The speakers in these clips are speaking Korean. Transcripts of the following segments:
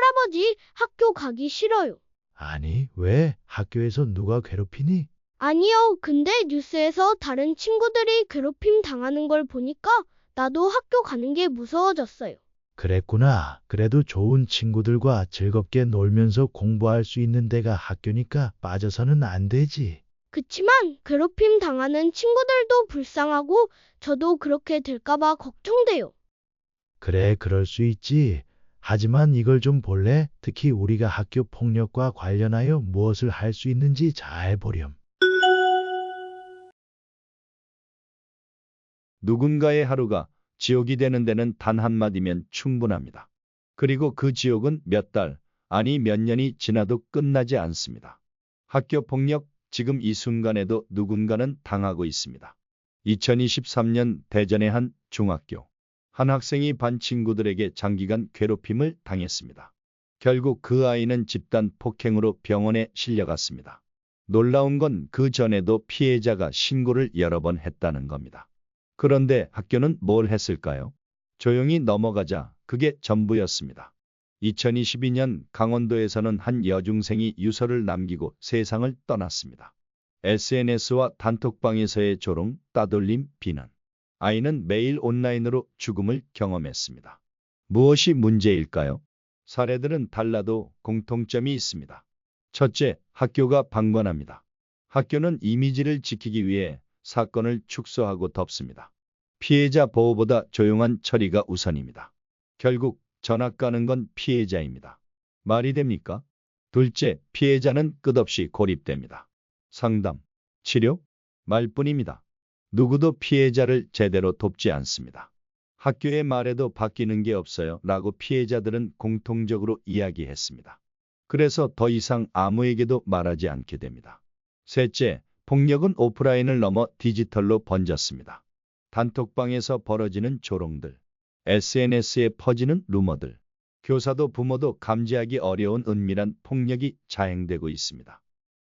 할아버지, 학교 가기 싫어요. 아니, 왜? 학교에서 누가 괴롭히니? 아니요, 근데 뉴스에서 다른 친구들이 괴롭힘 당하는 걸 보니까 나도 학교 가는 게 무서워졌어요. 그랬구나. 그래도 좋은 친구들과 즐겁게 놀면서 공부할 수 있는 데가 학교니까 빠져서는 안 되지. 그치만 괴롭힘 당하는 친구들도 불쌍하고 저도 그렇게 될까봐 걱정돼요. 그래, 그럴 수 있지. 하지만 이걸 좀 볼래? 특히 우리가 학교 폭력과 관련하여 무엇을 할 수 있는지 잘 보렴. 누군가의 하루가 지옥이 되는 데는 단 한마디면 충분합니다. 그리고 그 지옥은 몇 달, 아니 몇 년이 지나도 끝나지 않습니다. 학교 폭력, 지금 이 순간에도 누군가는 당하고 있습니다. 2023년 대전의 한 중학교. 한 학생이 반 친구들에게 장기간 괴롭힘을 당했습니다. 결국 그 아이는 집단 폭행으로 병원에 실려갔습니다. 놀라운 건 그 전에도 피해자가 신고를 여러 번 했다는 겁니다. 그런데 학교는 뭘 했을까요? 조용히 넘어가자 그게 전부였습니다. 2022년 강원도에서는 한 여중생이 유서를 남기고 세상을 떠났습니다. SNS와 단톡방에서의 조롱, 따돌림, 비난. 아이는 매일 온라인으로 죽음을 경험했습니다. 무엇이 문제일까요? 사례들은 달라도 공통점이 있습니다. 첫째, 학교가 방관합니다. 학교는 이미지를 지키기 위해 사건을 축소하고 덮습니다. 피해자 보호보다 조용한 처리가 우선입니다. 결국 전학 가는 건 피해자입니다. 말이 됩니까? 둘째, 피해자는 끝없이 고립됩니다. 상담, 치료, 말뿐입니다. 누구도 피해자를 제대로 돕지 않습니다. 학교의 말에도 바뀌는 게 없어요 라고 피해자들은 공통적으로 이야기했습니다. 그래서 더 이상 아무에게도 말하지 않게 됩니다. 셋째, 폭력은 오프라인을 넘어 디지털로 번졌습니다. 단톡방에서 벌어지는 조롱들, SNS에 퍼지는 루머들, 교사도 부모도 감지하기 어려운 은밀한 폭력이 자행되고 있습니다.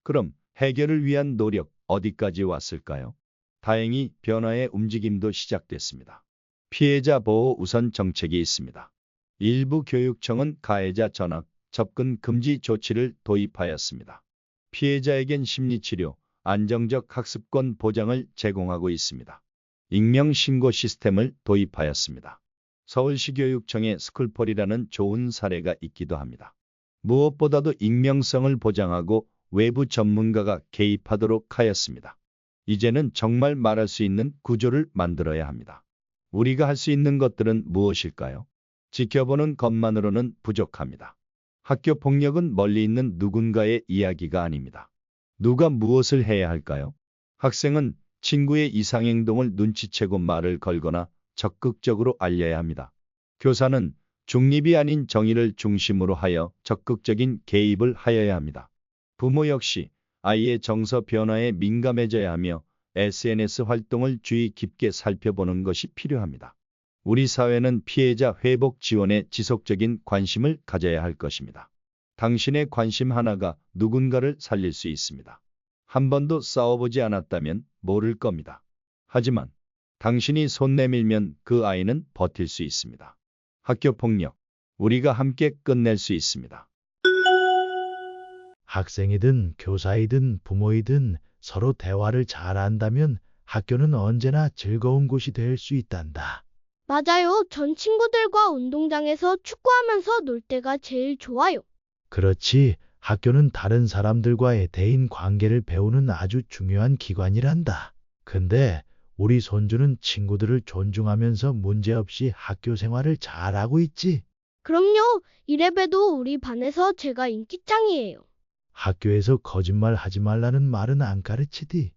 그럼 해결을 위한 노력 어디까지 왔을까요? 다행히 변화의 움직임도 시작됐습니다. 피해자 보호 우선 정책이 있습니다. 일부 교육청은 가해자 전학, 접근 금지 조치를 도입하였습니다. 피해자에겐 심리치료, 안정적 학습권 보장을 제공하고 있습니다. 익명 신고 시스템을 도입하였습니다. 서울시 교육청의 스쿨폴이라는 좋은 사례가 있기도 합니다. 무엇보다도 익명성을 보장하고 외부 전문가가 개입하도록 하였습니다. 이제는 정말 말할 수 있는 구조를 만들어야 합니다. 우리가 할 수 있는 것들은 무엇일까요? 지켜보는 것만으로는 부족합니다. 학교 폭력은 멀리 있는 누군가의 이야기가 아닙니다. 누가 무엇을 해야 할까요? 학생은 친구의 이상행동을 눈치채고 말을 걸거나 적극적으로 알려야 합니다. 교사는 중립이 아닌 정의를 중심으로 하여 적극적인 개입을 하여야 합니다. 부모 역시 아이의 정서 변화에 민감해져야 하며 SNS 활동을 주의 깊게 살펴보는 것이 필요합니다. 우리 사회는 피해자 회복 지원에 지속적인 관심을 가져야 할 것입니다. 당신의 관심 하나가 누군가를 살릴 수 있습니다. 한 번도 싸워보지 않았다면 모를 겁니다. 하지만 당신이 손 내밀면 그 아이는 버틸 수 있습니다. 학교 폭력, 우리가 함께 끝낼 수 있습니다. 학생이든 교사이든 부모이든 서로 대화를 잘 한다면 학교는 언제나 즐거운 곳이 될 수 있단다. 맞아요. 전 친구들과 운동장에서 축구하면서 놀 때가 제일 좋아요. 그렇지. 학교는 다른 사람들과의 대인 관계를 배우는 아주 중요한 기관이란다. 근데 우리 손주는 친구들을 존중하면서 문제없이 학교 생활을 잘하고 있지. 그럼요. 이래봬도 우리 반에서 제가 인기짱이에요. 학교에서 거짓말 하지 말라는 말은 안 가르치디.